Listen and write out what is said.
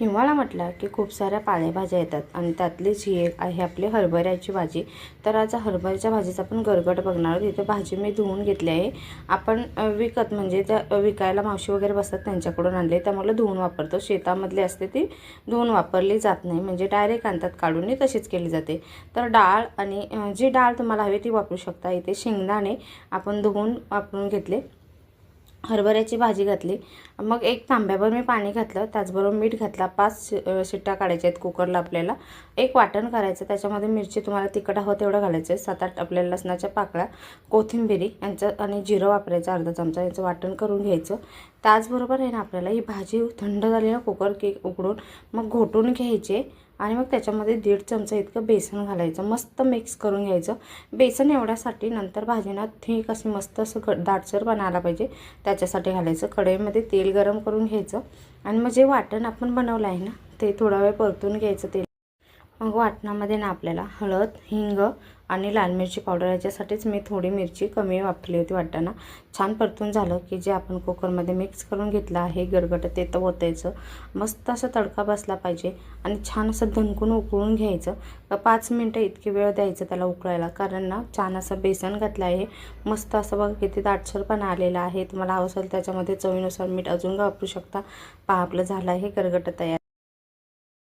हिवाळा म्हटला की खूप साऱ्या पालेभाज्या येतात आणि त्यातलीच ही एक आहे आपली हरभऱ्याची भाजी. तर आज हरभऱ्याच्या भाजीचा आपण गरगट बघणार आहोत. इथे भाजी मी धुवून घेतली आहे. आपण विकत म्हणजे त्या विकायला मावशी वगैरे बसतात त्यांच्याकडून आणले. त्यामुळे धुवून वापरतो. शेतामधली असते ती धुवून वापरली जात नाही. म्हणजे डायरेक्ट आणतात. काढून तशीच केली जाते. तर डाळ आणि जी डाळ तुम्हाला हवी ती वापरू शकता. इथे शेंगदाणे आपण धुवून वापरून घेतले. हरभऱ्याची भाजी घातली. मग एक तांब्याभर मी पाणी घातलं. त्याचबरोबर मीठ घातला. पाच शि- शिट्ट्या काढायच्या आहेत कुकरला आपल्याला. एक वाटण करायचं. त्याच्यामध्ये मिरची तुम्हाला तिखट हवं तेवढं घालायचं आहे. सात आठ आपल्या लसणाच्या पाकळ्या कोथिंबिरी यांचं आणि जिरं वापरायचं अर्धा चमचा. याचं वाटण करून घ्यायचं. त्याचबरोबर आहे ना आपल्याला ही भाजी थंड झाली ना कुकर केक उकडून मग घोटून घ्यायचे. आणि मग त्याच्यामध्ये दीड चमचा इतकं बेसन घालायचं. मस्त मिक्स करून घ्यायचं. बेसन एवढ्यासाठी नंतर भाजीना ठीक अशी मस्त असं घ दाटसर बनायला पाहिजे. त्याच्यासाठी घालायचं. कढईमध्ये तेल गरम करून घ्यायचं. आणि मग जे वाटण आपण बनवलं आहे ना ते थोडा वेळ परतून घ्यायचं तेल मग वाटणामध्ये ना आपल्याला हळद हिंग आणि लाल मिरची पावडर याच्यासाठीच मी थोडी मिरची कमी वापरली होती वाटताना. छान परतून झालं की जे आपण कुकरमध्ये मिक्स करून घेतलं आहे गरगट ते तर ओतायचं. मस्त असं तडका बसला पाहिजे आणि छान असं धनकून उकळून घ्यायचं. पाच मिनटं इतकी वेळ द्यायचं त्याला उकळायला. कारण ना छान असं बेसन घातलं आहे. मस्त असं बघा किती दाटसरपणा आलेला आहे. तुम्हाला हवं असेल त्याच्यामध्ये चवीनुसार मीठ अजून वापरू शकता. पहा आपलं झालं आहे गरगट तयार.